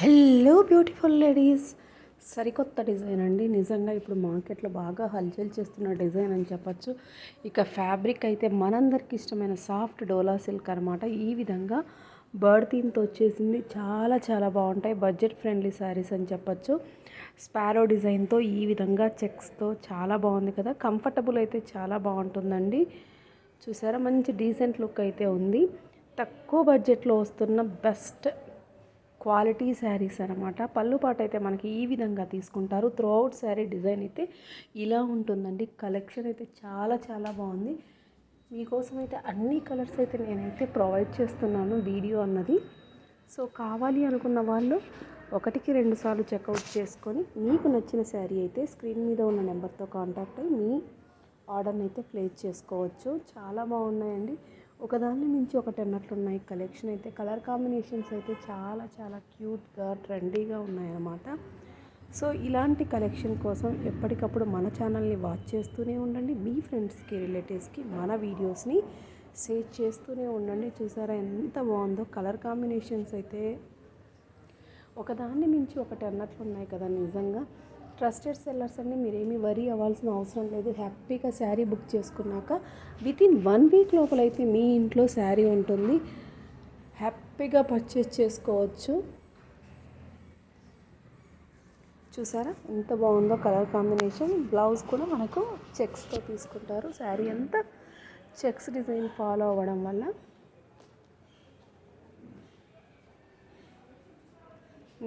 Hello beautiful ladies సరికొత్త design అండి. నిజంగా ఇప్పుడు మార్కెట్లో బాగా హల్చల్ చేస్తున్న డిజైన్ అని చెప్పచ్చు. ఇక ఫ్యాబ్రిక్ అయితే మనందరికి ఇష్టమైన సాఫ్ట్ డోలా సిల్క్ అనమాట ఈ విధంగా బర్డ్ థీమ్తో వచ్చేసింది. చాలా చాలా బాగుంటాయి. బడ్జెట్ ఫ్రెండ్లీ శారీస్ అని చెప్పచ్చు. స్పారో డిజైన్తో ఈ విధంగా చెక్స్తో చాలా బాగుంది కదా. కంఫర్టబుల్ అయితే చాలా బాగుంటుందండి. చూసారా? మంచి డీసెంట్ లుక్ అయితే ఉంది. తక్కువ బడ్జెట్లో వస్తున్న బెస్ట్ క్వాలిటీ శారీస్ అనమాట పళ్ళు పాట అయితే మనకి ఈ విధంగా తీసుకుంటారు. త్రూఅవుట్ శారీ డిజైన్ అయితే ఇలా ఉంటుందండి. కలెక్షన్ అయితే చాలా చాలా బాగుంది. మీకోసం అయితే అన్ని కలర్స్ అయితే నేనైతే ప్రొవైడ్ చేస్తున్నాను వీడియో అన్నది. సో కావాలి అనుకున్న వాళ్ళు ఒకటికి రెండు సార్లు చెక్అవుట్ చేసుకొని మీకు నచ్చిన శారీ అయితే స్క్రీన్ మీద ఉన్న నెంబర్తో కాంటాక్ట్ అయ్యి మీ ఆర్డర్ని అయితే ప్లేస్ చేసుకోవచ్చు. చాలా బాగున్నాయండి. ఒకదాన్ని మించి ఒకటి అన్నట్లున్నాయి కలెక్షన్ అయితే. కలర్ కాంబినేషన్స్ అయితే చాలా చాలా క్యూట్గా ట్రెండీగా ఉన్నాయన్నమాట. సో ఇలాంటి కలెక్షన్ కోసం ఎప్పటికప్పుడు మన ఛానల్ని వాచ్ చేస్తూనే ఉండండి. మీ ఫ్రెండ్స్కి రిలేటివ్స్కి మన వీడియోస్ని షేర్ చేస్తూనే ఉండండి. చూసారా ఎంత బాగుందో? కలర్ కాంబినేషన్స్ అయితే ఒకదాన్ని మించి ఒకటి అన్నట్లు ఉన్నాయి కదా నిజంగా. ట్రస్టెడ్ సెల్లర్స్ అండి మీరేమీ వరీ అవ్వాల్సిన అవసరం లేదు. హ్యాపీగా శారీ బుక్ చేసుకున్నాక విత్ ఇన్ వన్ వీక్ లోపలైతే మీ ఇంట్లో శారీ ఉంటుంది. హ్యాపీగా పర్చేస్ చేసుకోవచ్చు. చూసారా? ఎంత బాగుందో కలర్ కాంబినేషన్. బ్లౌజ్ కూడా మనకు చెక్స్తో తీసుకుంటారు. శారీ అంతా చెక్స్ డిజైన్ ఫాలో అవ్వడం వల్ల.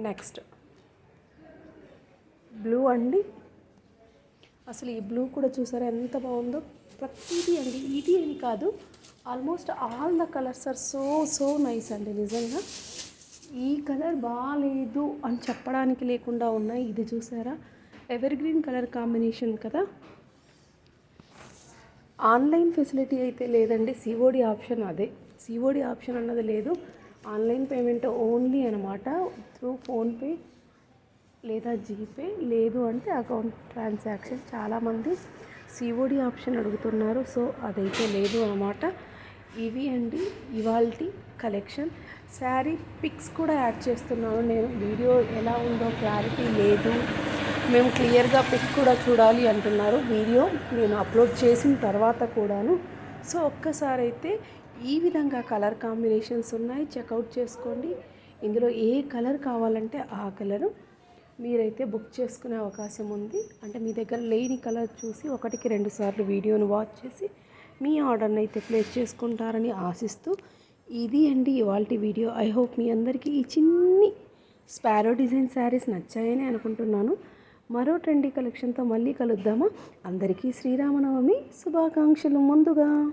నెక్స్ట్ బ్లూ అండి. అసలు ఈ బ్లూ కూడా చూసారా ఎంత బాగుందో? ప్రతిదీ అండి. ఇది అని కాదు almost all the colours are so so nice అండి నిజంగా. ఈ కలర్ బాగాలేదు అని చెప్పడానికి లేకుండా ఉన్నాయి. ఇది చూసారా? ఎవర్ గ్రీన్ కలర్ కాంబినేషన్ కదా. ఆన్లైన్ ఫెసిలిటీ అయితే లేదండి. సిఓడి ఆప్షన్ అదే. సిఓడి ఆప్షన్ అన్నది లేదు. ఆన్లైన్ పేమెంట్ ఓన్లీ అనమాట త్రూ ఫోన్పే లేదా జీపే లేదు అంటే అకౌంట్ ట్రాన్సాక్షన్. చాలామంది సిఓడి ఆప్షన్ అడుగుతున్నారు సో అదైతే లేదు అనమాట ఇవి అండి ఇవాల్టి కలెక్షన్. శారీ పిక్స్ కూడా యాడ్ చేస్తున్నాను నేను. వీడియో ఎలా ఉందో క్లారిటీ లేదు. మేము క్లియర్గా పిక్ కూడా చూడాలి అంటున్నారు. వీడియో నేను అప్లోడ్ చేసిన తర్వాత కూడాను. సో ఒక్కసారి అయితే ఈ విధంగా కలర్ కాంబినేషన్స్ ఉన్నాయి. చెక్అవుట్ చేసుకోండి. ఇందులో ఏ కలర్ కావాలంటే ఆ కలరు మీరైతే బుక్ చేసుకునే అవకాశం ఉంది. అంటే మీ దగ్గర లేని కలర్ చూసి ఒకటికి రెండు సార్లు వీడియోను వాచ్ చేసి మీ ఆర్డర్ని అయితే ప్లేస్ చేసుకుంటారని ఆశిస్తూ ఇది అండి ఇవాళ వీడియో. ఐ హోప్ మీ అందరికీ ఈ చిన్ని స్పారో డిజైన్ శారీస్ నచ్చాయని అనుకుంటున్నాను. మరో ట్రెండీ కలెక్షన్తో మళ్ళీ కలుద్దామా? అందరికీ శ్రీరామనవమి శుభాకాంక్షలు ముందుగా.